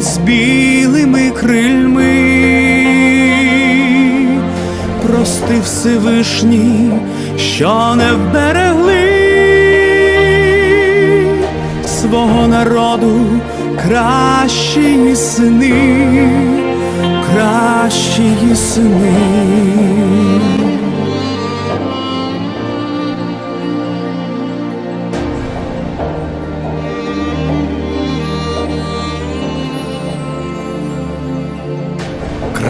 з білими крильми, прости Всевишній, що не вберегли свого народу кращі сини, кращі сини.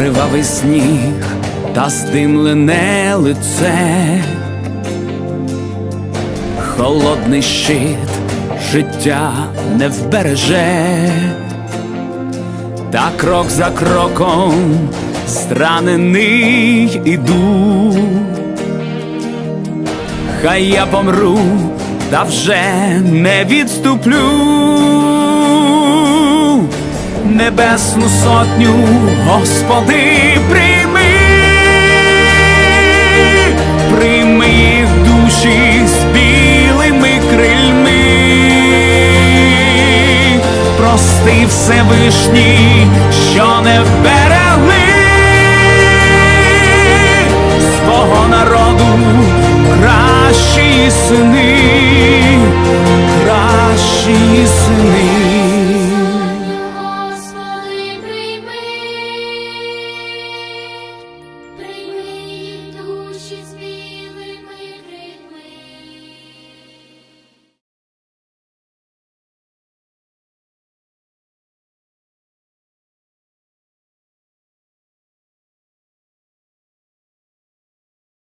Кривавий сніг та здимлене лице, холодний щит життя не вбереже, та крок за кроком зранений іду. Хай я помру, та вже не відступлю небесну сотню, Господи, прийми, прийми їх душі з білими крильми, прости Всевишні, що не вбере.